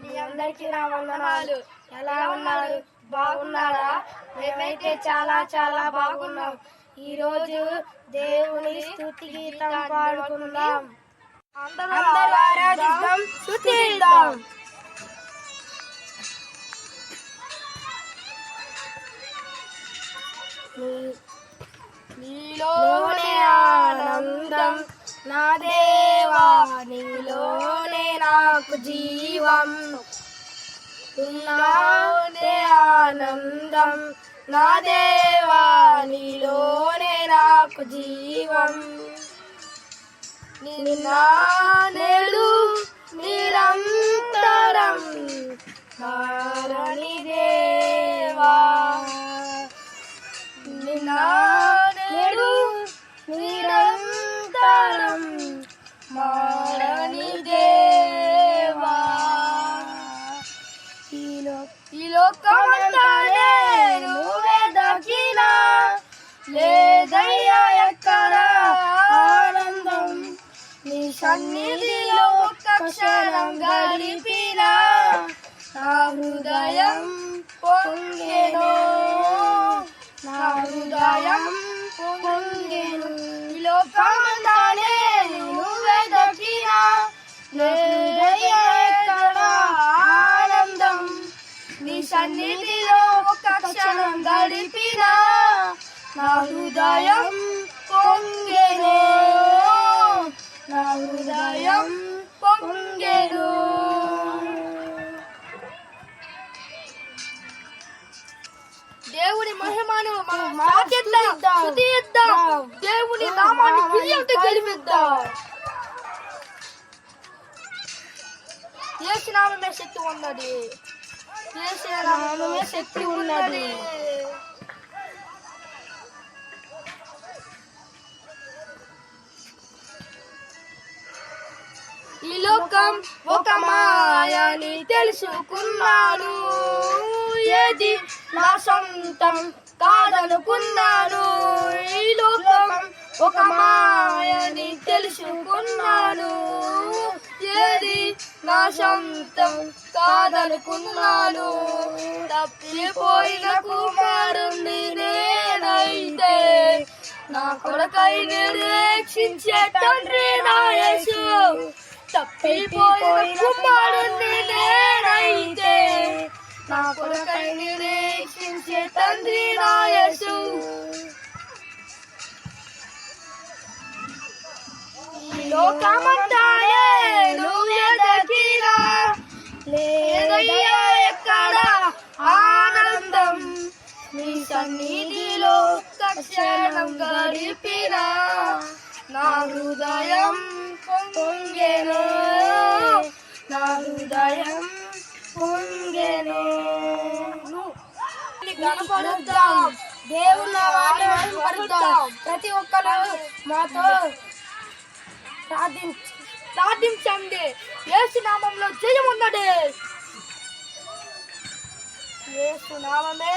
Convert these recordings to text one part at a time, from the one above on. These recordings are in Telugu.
మీ అందరికీ నా వందనాలు. ఎలా ఉన్నారు? బాగున్నారా? మేమైతే చాలా చాలా బాగున్నాం. ఈ రోజు దేవుని స్థుతి గీతం పాడుకుందాం. అందరూ ఆరాధిద్దాం స్తుతిద్దాం నీలోనే ఆనందం. నా దేవా నీలో జీవం. నాలోనే ఆనందం. నా దేవానిలోనే నాకు జీవం. నిన్న నేడు నిరంతరం నువ్వే దక్కినా లేదయ్యా ఎక్కడ ఆనందం నీ సన్నిధిలో ఒక్క క్షణం గడిపినా నా హృదయం పొంగెను నా హృదయం పొంగెను ఈ సన్నిధిలో ఒక క్షణం గడిపిన నా హృదయం పొంగెను. నా హృదయం పొంగెను. దేవుని మహిమను మనం స్తుతిద్దాం దేవుని నామాన్ని విజయంతో గెలిపిద్దాం. యేసు నామమే శక్తి ఉన్నది. యేసు శక్తి ఉన్నది. ఈ లోకం ఒక మాయని తెలుసుకున్నాను. ఏది నా సొంతం కాదనుకున్నాను. ఈ లోకం ఒక మాయని తెలుసుకున్నాను. ఏది నా సొంతం కాదనుకున్నాను. తప్పిపోయిన కుమారుణ్ణి నేనైతే నా కొడకై నిరీక్షించే తండ్రి నాయసు తప్పిపోయిన కుమారుణ్ణి నేనైతే నా కొడకై నిరీక్షించే తండ్రి నాయసు ఈ సన్నిధిలో క్షణం గడిపిన నా హృదయం పొంగెను. నా హృదయం పొంగెను. గణపడుద్దాం దేవుని పడుద్దాం ప్రతి ఒక్కరు మాతో ప్రార్థించ ప్రార్థించండి. యేసు నామంలో జయం ఉన్నది యేసు నామమే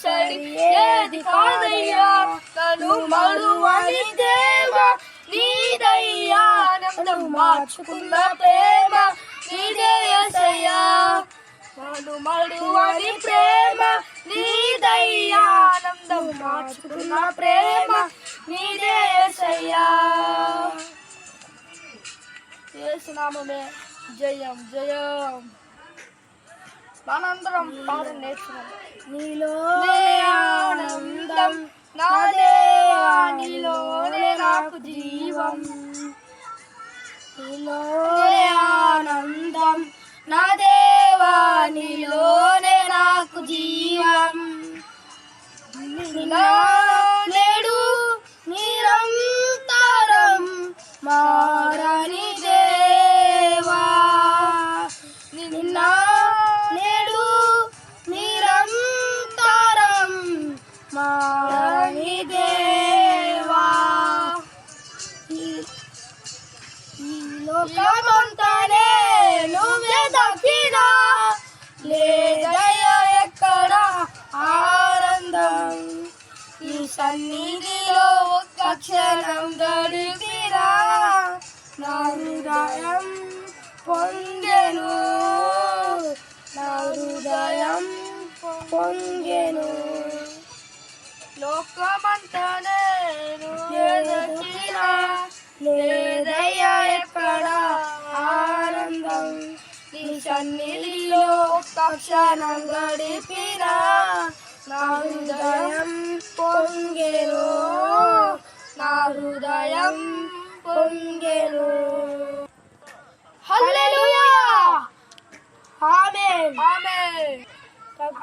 సరి తను మరువని దేవ నీదయ్యా మార్చుకున్న ప్రేమ నీదే యేసయ్యా మను మరువని ప్రేమ నీదయ్యా ఆనందం మార్చుకున్న ప్రేమ నీదే యేసయ్యా యేసునామమే జయం జయం. మనందరం పాట నేర్చుకున్నాం నీలో ఆనందం. నీలోనే నాకు జీవం. నీలోనే ఆనందం. నా దేవా నీలోనే నాకు జీవం. సన్నిధిలో ఒక్క క్షణం గడిపిరా. నా హృదయం పొంగెను. నా హృదయం పొంగెను. లోకమంతా నేను ఎదకినా లేదయ్యా ఎక్కడ ఆనందం? నీ సన్నిధిలో ఒక్క క్షణం గడిపిరా. నా హృదయం పొంగెను నా హృదయం పొంగెను.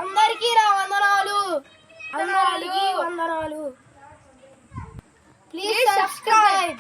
అందరికీ నా వందనాలు. అందరికీ వందనాలు. Please subscribe.